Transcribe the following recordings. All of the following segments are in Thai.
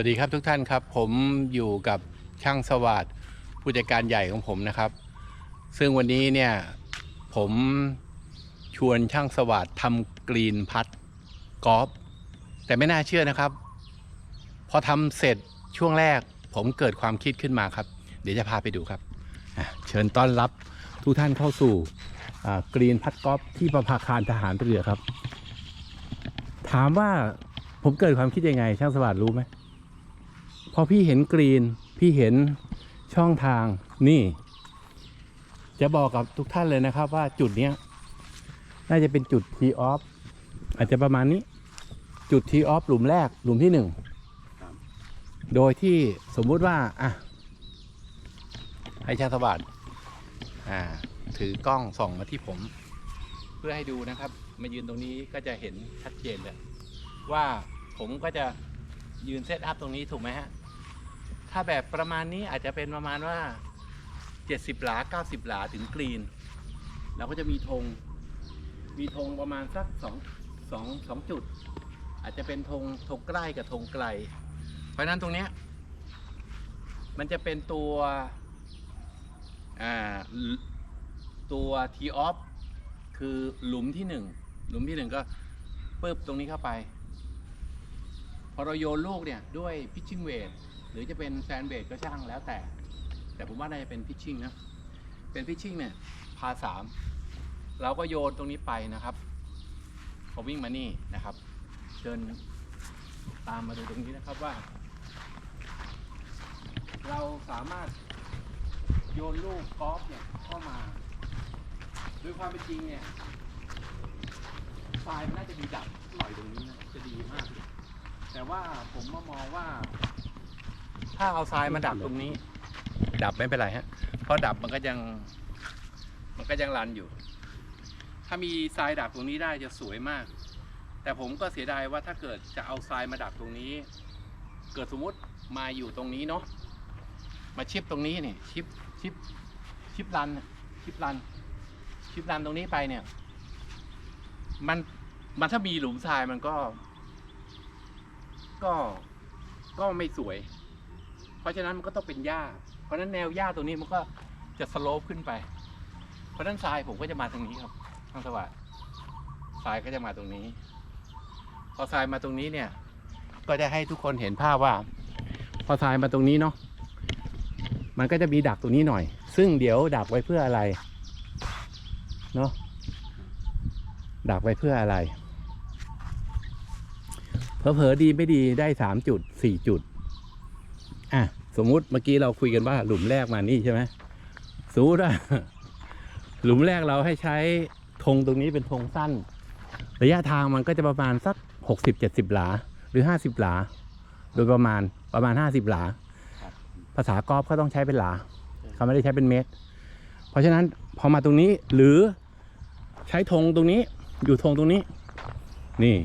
วัสดีครับทุกท่านครับ ผมอยู่กับช่างสวัสดผู้จัดการใหญ่ของผมนะครับ ซึ่งวันนี้เนี่ยผมชวนช่างสวัสดทำกรีนพัดกอล์ฟแต่ไม่น่าเชื่อนะครับ พอทำเสร็จช่วงแรก ผมเกิดความคิดขึ้นมาครับ เดี๋ยวจะพาไปดูครับ เชิญต้อนรับทุกท่านเข้าสู่กรีนพัดกอล์ฟที่ประภาคารทหารเรือครับ ถามว่าผมเกิดความคิดยังไง ช่างสวัสดรู้ไหม อพี่เห็นกรีน พี่เห็นช่องทางนี่ จะบอกกับทุกท่านเลยนะครับ ว่าจุดเนี้ย น่าจะเป็นจุดทีออฟอาจจะประมาณนี้ จุดทีออฟหลุมแรก หลุมที่หนึ่งโดยที่สมมุติว่า อะ ให้ชาสวัสดอ่า ถือกล้องส่องมาที่ผม เพื่อให้ดูนะครับ มายืนตรงนี้ก็จะเห็นชัดเจนเลยว่าผมก็จะยืนเซตอัพตรงนี้ถูกไหมฮะ ถ้าแบบประมาณนี้อาจจะเป็นประมาณว่า 70 หลา 90 หลาถึงกรีน เราก็จะมีธง มีธงประมาณสักสองสองสองจุด อาจจะเป็นธงธงใกล้กับธงไกล เพราะนั้นตรงนี้ มันจะเป็นตัวอ่าตัวทีออฟคือหลุมที่หนึ่งหลุมที่หนึ่งก็ปึ๊บตรงนี้เข้าไป พอเราโยนลูกเนี่ยด้วยพิชชิ่งเวท หรือจะเป็นแซนเวทก็ช่างแล้วแต่ แต่ผมว่าน่าจะเป็นพิชชิ่งนะ เป็นพิชชิ่งเนี่ยพาสามเราก็โยนตรงนี้ไปนะครับพอวิ่งมานี่นะครับเชิญตามมาดูตรงนี้นะครับว่า เราสามารถโยนลูกกอล์ฟเนี่ยเข้ามาด้วยความเป็นจริงเนี่ยทรายมันน่าจะมีดับหน่อยตรงนี้นะจะดีมาก แต่ว่าผมมามองว่า ถ้าเอาทรายมาดับตรงนี้ ดับไม่เป็นไรฮะเพราะดับมันก็ยัง มันก็ยังรันอยู่ ถ้ามีทรายดับตรงนี้ได้จะสวยมาก แต่ผมก็เสียดายว่าถ้าเกิดจะเอาทรายมาดับตรงนี้ เกิดสมมติมาอยู่ตรงนี้เนาะมาชิปตรงนี้เนี่ยชิปชิปชิปรันชิปรันชิปรันตรงนี้ไปเนี่ย มันมันถ้ามีหลุมทรายมันก็ ก็ก็ไม่สวย ราะฉะนั้นมันก็ต้องเป็นหญ้า เพราะฉะนั้นแนวหญ้าตรงนี้มันก็จะสโลปขึ้นไป เพราะฉะนั้นทรายผมก็จะมาตรงนี้ครับทางสวัสดทรายก็จะมาตรงนี้ พอทรายมาตรงนี้เนี่ย ก็จะให้ทุกคนเห็นภาพว่า พอทรายมาตรงนี้เนาะ มันก็จะมีดักตรงนี้หน่อย ซึ่งเดี๋ยวดักไว้เพื่ออะไร เนาะ ดักไว้เพื่ออะไร เผลอๆดีไม่ดีได้สามจุดสี่จุด อะ สมมุติเมื่อกี้เราคุยกันว่าหลุมแรกมานี่ใช่ไหมสมมติว่าหลุมแรกเราให้ใช้ธงตรงนี้เป็นธงสั้น ระยะทางมันก็จะประมาณสักหกสิบเจ็ดสิบหลา หรือห้าสิบหลา โดยประมาณประมาณห้าสิบหลา ภาษากอล์ฟเขาต้องใช้เป็นหลาเขาไม่ได้ใช้เป็นเมตร เพราะฉะนั้นพอมาตรงนี้หรือใช้ธงตรงนี้อยู่ธงตรงนี้ นี่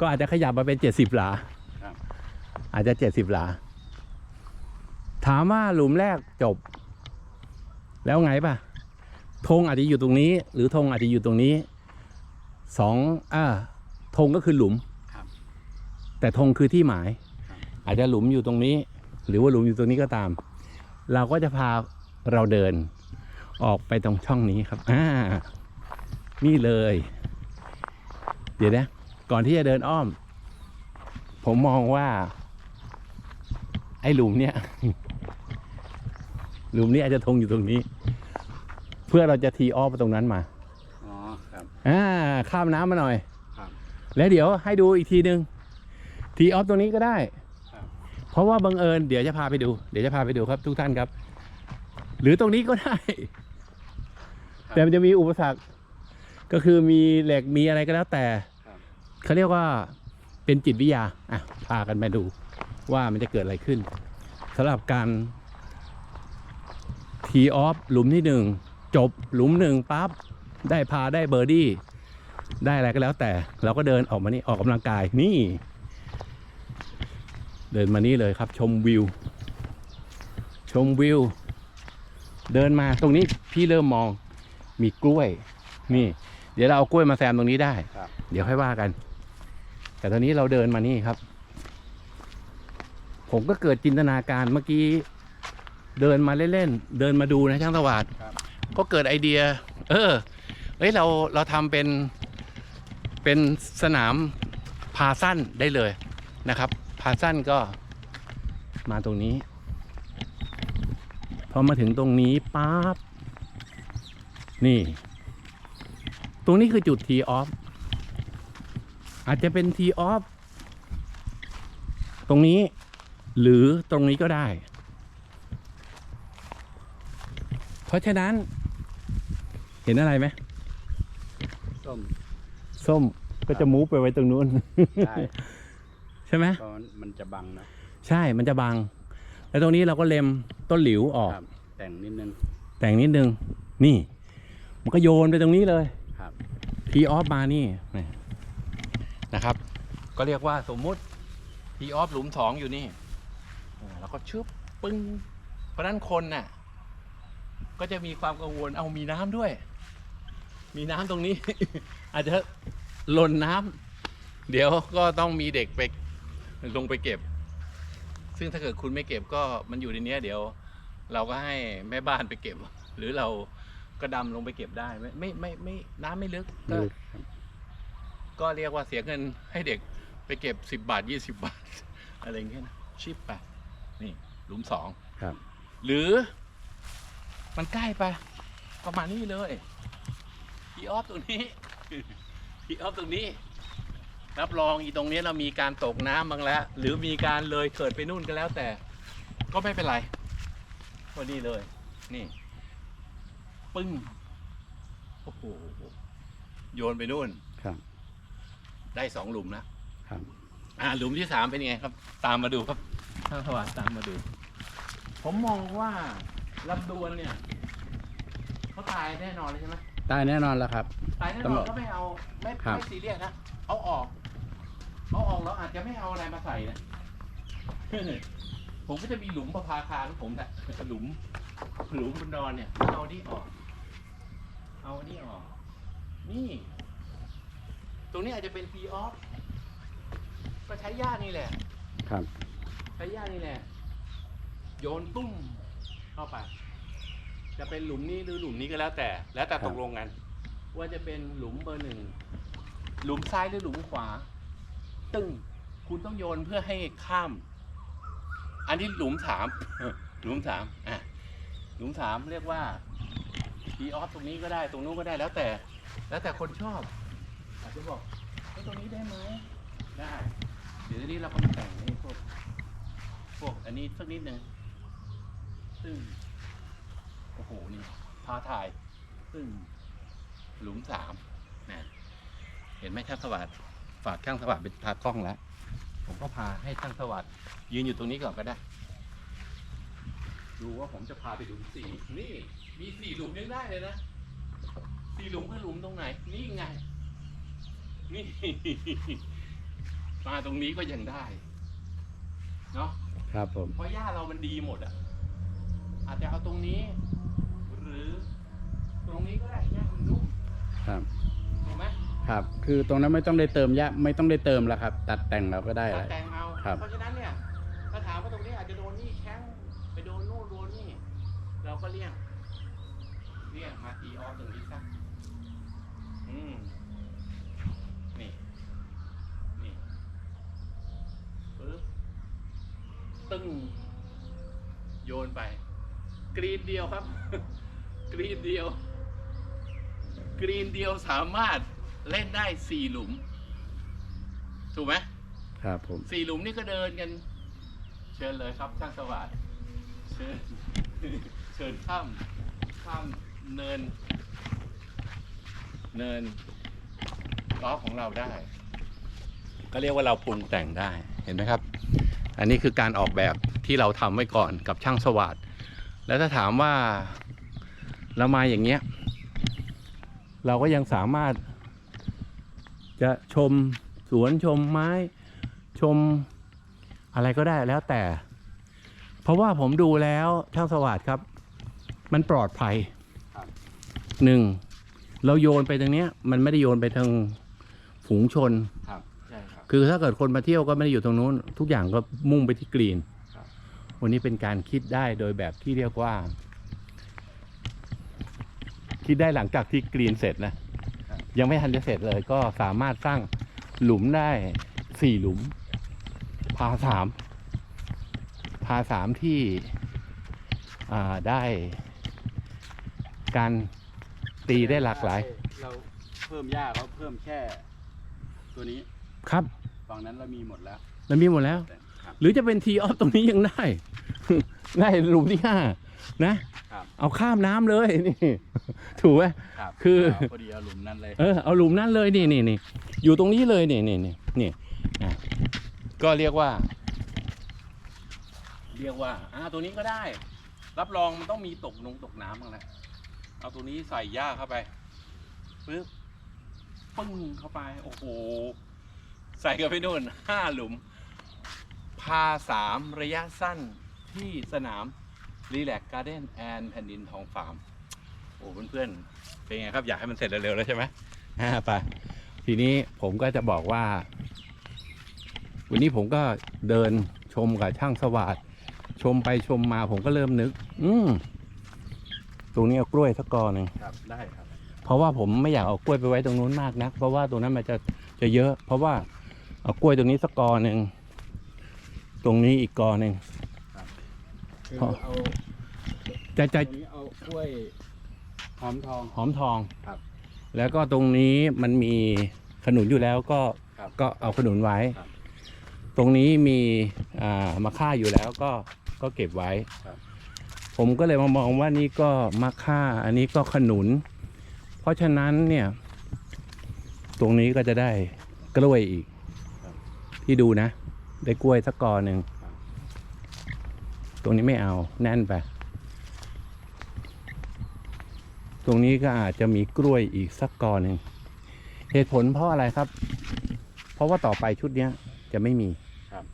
ก็อาจจะขยับมาเป็นเจ็ดสิบหลาครับอาจจะเจ็ดสิบหลา ถามว่าหลุมแรกจบ แล้วไงป่ะธงอาจจะอยู่ตรงนี้ หรือธงอาจจะอยู่ตรงนี้สองอ่าธงก็คือหลุมครับแต่ธงคือที่หมายครับอาจจะหลุมอยู่ตรงนี้ หรือว่าหลุมอยู่ตรงนี้ก็ตาม เราก็จะพาเราเดิน ออกไปตรงช่องนี้ครับอ่านี่เลย เดี๋ยวนะก่อนที่จะเดินอ้อม ผมมองว่า ไอ้หลุมเนี้ย หลุมนี้อาจจะทงอยู่ตรงนี้ เพื่อเราจะทีออฟไปตรงนั้นมาอ๋อครับ อ่าข้ามน้ำมาหน่อยครับแล้วเดี๋ยวให้ดูอีกทีหนึ่งทีออฟตรงนี้ก็ได้ครับ เพราะว่าบังเอิญเดี๋ยวจะพาไปดู เดี๋ยวจะพาไปดูครับทุกท่านครับ หรือตรงนี้ก็ได้ แต่มันจะมีอุปสรรค ก็คือมีเหล็กมีอะไรก็แล้วแต่ครับ เขาเรียกว่าเป็นจิตวิทยาอะพากันมาดู ว่ามันจะเกิดอะไรขึ้นสำหรับการ ทีออฟหลุมที่หนึ่งจบหลุมหนึ่งปั๊บได้พาได้เบอร์ดี้ได้อะไรก็แล้วแต่เราก็เดินออกมานี่ออกกำลังกายนี่ เดินมานี่เลยครับชมวิว ชมวิว เดินมาตรงนี้พี่เริ่มมองมีกล้วย นี่ เดี๋ยวเราเอากล้วยมาแซมตรงนี้ได้ครับเดี๋ยวค่อยว่ากัน แต่ตอนนี้เราเดินมานี่ครับ ผมก็เกิดจินตนาการเมื่อกี้ เดินมาเล่นๆ เดินมาดูนะช่างสวัสดครับก็เกิดไอเดีย เออเฮ้ยเราเราทำเป็นเป็นสนามพาสั้นได้เลยนะครับ พาสั้นก็มาตรงนี้ พอมาถึงตรงนี้ปั๊บนี่ ตรงนี้คือจุด T off อาจจะเป็น T off ตรงนี้ หรือตรงนี้ก็ได้ เพราะฉะนั้น เห็นอะไรไหมส้มส้มก็จะมูฟไปไว้ตรงนู้น ใช่ใช่ไหมเพราะมันจะบังนะใช่มันจะบัง แล้วตรงนี้เราก็เล็มต้นหลิวออก ครับแต่งนิดนึง แต่งนิดนึง นี่ มันก็โยนไปตรงนี้เลยครับ ทีออฟมานี่นี่นะครับ ก็เรียกว่าสมมุติทีออฟหลุมสองอยู่นี่อ่าแล้วก็ชึบปึ้งเพราะฉะนั้นคนน่ะ ก็จะมีความกังวลเอามีน้ำด้วย มีน้ำตรงนี้ อาจจะหล่นน้ำเดี๋ยวก็ต้องมีเด็กไปลงไปเก็บ ซึ่งถ้าเกิดคุณไม่เก็บก็มันอยู่ในเนี้ยเดี๋ยว เราก็ให้แม่บ้านไปเก็บ หรือเราก็ดำลงไปเก็บได้ไม่ไม่ไม่ไม่น้ำไม่ลึกก็ลึกครับก็เรียกว่าเสียเงินให้เด็กไปเก็บสิบบาทยี่สิบาท อะไรอย่างเงี้ยนะชิปไปนี่ หลุมสองครับ หรือ มันใกล้ไป ประมาณนี้เลย พีออฟตรงนี้ พีออฟตรงนี้ รับรองอีตรงนี้เรามีการตกน้ำบ้างแล้ว หรือมีการเลยเกิดไปนู่นก็แล้วแต่ ก็ไม่เป็นไรก็นี่เลย นี่ ปึ้ง โอ้โห โยนไปนู่น ครับ ได้สองหลุมแล้วครับ อ่า หลุมที่สามเป็นยังไงครับ ตามมาดูครับท่านสวัสดิ์ตามมาดู ผมมองว่า ลำดวนเนี่ยเขาตายแน่นอนเลยใช่ไหมตายแน่นอนแล้วครับ ตายแน่นตำรอวนจก็ไม่เอาไม่ครับ ไม่ซีเรียสนะ เอาออกเอาออกแล้วอาจจะไม่เอาอะไรมาใส่นะ ผมก็จะมีหลุมประภาคารของผมนะหลุม หลุมบนดอนเนี่ย เอานี่ออก เอานี่ออก นี่ ตรงนี้อาจจะเป็น P off ก็ใช้หญ้านี่แหละ ครับ ใช้หญ้านี่แหละ โยนตุ้ม เข้าไป จะเป็นหลุมนี้หรือหลุมนี้ก็แล้วแต่ แล้วแต่ครับตกลงกัน ว่าจะเป็นหลุมเบอร์หนึ่งหลุมซ้ายหรือหลุมขวา ตึ้งคุณต้องโยนเพื่อให้ข้าม อันนี้หลุมสามหลุมสามอะหลุมสามเรียกว่าทีออฟตรงนี้ก็ได้ตรงนู้นก็ได้แล้วแต่ แล้วแต่คนชอบอาจจะบอกไอ้ยตรงนี้ได้ไหมได้ เดี๋ยวทีนี้เราก็มาแต่งให้พวก พวกอันนี้สักนิดหนึ่ง ซึ่งโอ้โหนี่พาถ่ายซึ่งหลุมสามนะเห็นไหมช่างสวัสดิ์ฝากช่างสวัสดิ์เป็นตากล้องแล้ว ผมก็พาให้ช่างสวัสดิ์ยืนอยู่ตรงนี้ก่อนก็ได้ ดูว่าผมจะพาไปดูสี่นี่ มีสี่หลุมยังได้เลยนะสี่หลุมคือหลุมตรงไหน นี่ไง นี่มาตรงนี้ก็ยังได้ เนาะครับผม เพราะหญ้าเรามันดีหมดอะ อาจจะเอาตรงนี้ หรือตรงนี้ก็ได้หญ้ามันนุ่มครับ ถูกไหมครับ คือตรงนั้นไม่ต้องได้เติมยะไม่ต้องได้เติมแล้วครับ ตัดแต่งเราก็ได้ตัแล้ดวแต่งเอาครับ เพราะฉะนั้นเนี่ยถ้าถามว่าตรงนี้อาจจะโดนนี่แข้งไปโดนนู่นโดนนี่เราก็เลี่ยงเลี่ยงมาตีออฟตรงนี้ซะอืมนี่นี่ปึ๊บตึ้งโยนไป กรีนเดียวครับ กรีนเดียว กรีนเดียวสามารถเล่นได้สี่หลุม ถูกไหมครับผมสี่หลุมนี่ก็เดินกัน เชิญเลยครับช่างสวัสดิ์เชิญเชิญข้ามข้ามเนิน เนินล้อของเราได้ ก็เรียกว่าเราปรุงแต่งได้เห็นไหมครับ อันนี้คือการออกแบบที่เราทำไว้ก่อนกับช่างสวัสดิ์ แล้วถ้าถามว่าเรามาอย่างเงี้ย เราก็ยังสามารถ จะชมสวนชมไม้ชมอะไรก็ได้แล้วแต่ เพราะว่าผมดูแล้วช่างสวัสดิ์ครับ มันปลอดภัยครับหนึ่งเราโยนไปตรงเนี้ย มันไม่ได้โยนไปทางฝูงชน ครับ ใช่ครับ คือถ้าเกิดคนมาเที่ยวก็ไม่ได้อยู่ตรงนู้น ทุกอย่างก็มุ่งไปที่กรีน วันนี้เป็นการคิดได้โดยแบบที่เรียกว่า คิดได้หลังจากที่กรีนเสร็จนะ ยังไม่ทันจะเสร็จเลย ก็สามารถสร้างหลุมได้สี่หลุม พาสามพาสามที่อ่าได้การตีได้หลากหลาย เราเพิ่มหญ้าเราเพิ่มแค่ตัวนี้ครับ ฝั่งนั้นเรามีหมดแล้วแล้วมีหมดแล้วแต่ครับหรือจะเป็นทีออฟตรงนี้ยังได้ ได้หลุมที่ห้านะครับเอาข้ามน้ำเลยนี่ถูกไหมครับคือเอาพอดีเอาหลุมนั้นเลยเออเอาหลุมนั่นเลยนี่นี่นี่อยู่ตรงนี้เลยนี่นี่นี่นี่อะก็เรียกว่า เรียกว่าอ่าตัวนี้ก็ได้ รับรองมันต้องมีตกนงตกน้ำบ้างนะเอาตัวนี้ใส่หญ้าเข้าไปปึ๊บปึ้งเข้าไป โอ้โห ใส่กันไปนู่นห้าหลุม พาสามระยะสั้น ที่สนามรีแลกการ์เด้นแอนแผ่นดินทองฟาร์มโอ้เพื่อนๆเป็นไงครับ อยากให้มันเสร็จเร็วๆแล้วใช่ไหมอ่าไปทีนี้ผมก็จะบอกว่า วันนี้ผมก็เดินชมกับช่างสวัสดชมไปชมมาผมก็เริ่มนึก อืมตรงนี้เอากล้วยสักกอหนึ่งครับได้ครับ เพราะว่าผมไม่อยากเอากล้วยไปไว้ตรงนู้นมากนะเพราะว่าตรงนั้นมันจะจะเยอะ เพราะว่าเอากล้วยตรงนี้สักกอหนึ่งตรงนี้อีกกอหนึ่ง คือพอ เอาจะจะตรงนี้เอากล้วยหอมทอง หอมทองครับแล้วก็ตรงนี้มันมีขนุนอยู่แล้วก็ครับก็เอาขนุนไว้ ครับตรงนี้มีอ่ามะค่าอยู่แล้วก็ก็เก็บไว้ ครับ ผมก็เลยมามองว่านี่ก็มะค่าอันนี้ก็ขนุน เพราะฉะนั้นเนี่ย ตรงนี้ก็จะได้กล้วยอีก ที่ดูนะ ได้กล้วยสักกอหนึ่ง ตรงนี้ไม่เอาแน่นไป ตรงนี้ก็อาจจะมีกล้วยอีกสักกอหนึ่งเหตุผลเพราะอะไรครับ เพราะว่าต่อไปชุดเนี้ยจะไม่มีครับ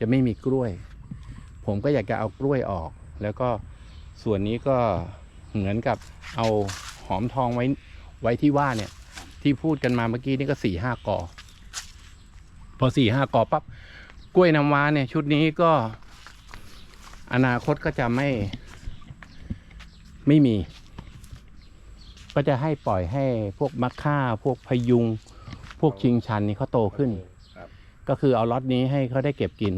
จะไม่มีกล้วย ผมก็อยากจะเอากล้วยออก แล้วก็ส่วนนี้ก็เหมือนกับเอาหอมทองไว้ไว้ที่ว่าเนี่ย ที่พูดกันมาเมื่อกี้นี่ก็สี่ห้ากอ พอสี่ห้ากอปั๊บกล้วยน้ำว้าเนี่ย ชุดนี้ก็ อนาคตก็จะไม่ไม่มี ก็จะให้ปล่อยให้พวกมักค่า พวกพยุง พวกชิงชันนี่เขาโตขึ้นครับก็คือเอาล็อตนี้ให้เขาได้เก็บกิน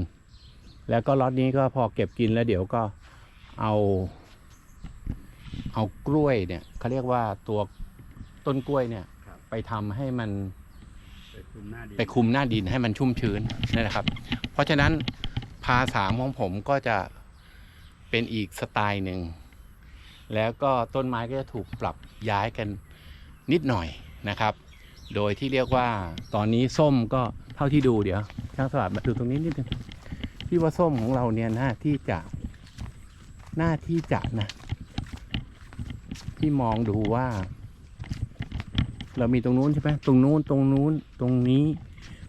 แล้วก็ล็อตนี้ก็พอเก็บกินแล้วเดี๋ยวก็เอา เอากล้วยเนี่ยเขาเรียกว่าตัวต้นกล้วยเนี่ยครับไปทำให้มันไปคุมหน้าดีไปคุมหน้าดินให้มันชุ่มชื้นนั่นนะครับ เพราะฉะนั้นพาสามของผมก็จะ เป็นอีกสไตล์หนึ่ง แล้วก็ต้นไม้ก็จะถูกปรับย้ายกันนิดหน่อยนะครับ โดยที่เรียกว่าตอนนี้ส้มก็เท่าที่ดูเดี๋ยวช่างสลัดมาดูตรงนี้นิดนึงพี่ว่าส้มของเราเนี่ยหน้าที่จะหน้าที่จะนะพี่มองดูว่า เรามีตรงนู้นใช่ไหมตรงนู้นตรงนู้นตรงนี้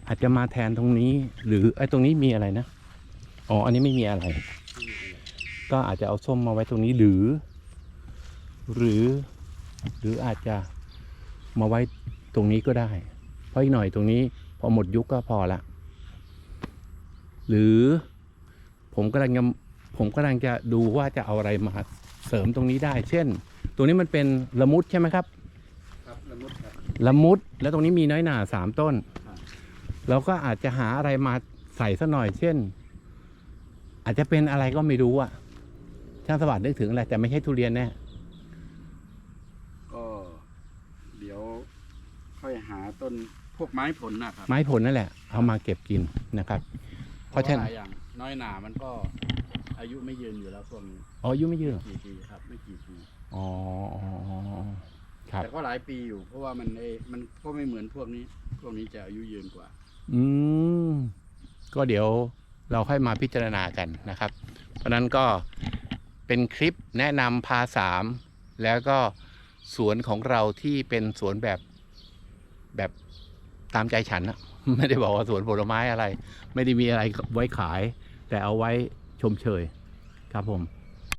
อาจจะมาแทนตรงนี้ หรือไอ้ตรงนี้มีอะไรนะอ๋ออันนี้ไม่มีอะไร ก็อาจจะเอาส้มมาไว้ตรงนี้หรือ หรือหรืออาจจะมาไว้ตรงนี้ก็ได้ เพราะอีกหน่อยตรงนี้พอหมดยุคก็พอละ หรือผมกำลังจะผมกำลังจะดูว่าจะเอาอะไรมาเสริมตรงนี้ได้ เช่นตรงนี้มันเป็นละมุดใช่ไหมครับ ครับละมุดครับละมุดแล้วตรงนี้มีน้อยหนาสามต้นครับเราก็อาจจะหาอะไรมาใส่สักหน่อย เช่น อาจจะเป็นอะไรก็ไม่รู้อะ ช่างสวัสดิ์นึกถึงอะไรแต่ไม่ใช่ทุเรียนแน่ก็เดี๋ยวค่อยหาต้นพวกไม้ผลนะครับไม้ผลนั่นแหละ เอามาเก็บกินนะครับ เพราะฉะนั้นว่อย่างน้อยหนามันก็ อายุไม่ยืนอยู่แล้วพวกนี้อ๋ออายุไม่ยืนเหรอกี่ปีครับ ไม่กี่ปีอ๋ออ๋ออ๋อครับ แต่ก็หลายปีอยู่ เพราะว่ามันเอมันก็ไม่เหมือนพวกนี้ พวกนี้จะอายุยืนกว่า อืม ก็เดี๋ยวเราค่อยมาพิจารณากันนะครับ เพราะฉะนั้นก็ เป็นคลิปแนะนำพาสามแล้วก็สวนของเราที่เป็นสวนแบบแบบตามใจฉันนะไม่ได้บอกว่าสวนผลไม้อะไร ไม่ได้มีอะไรไว้ขาย แต่เอาไว้ชมเชยครับผม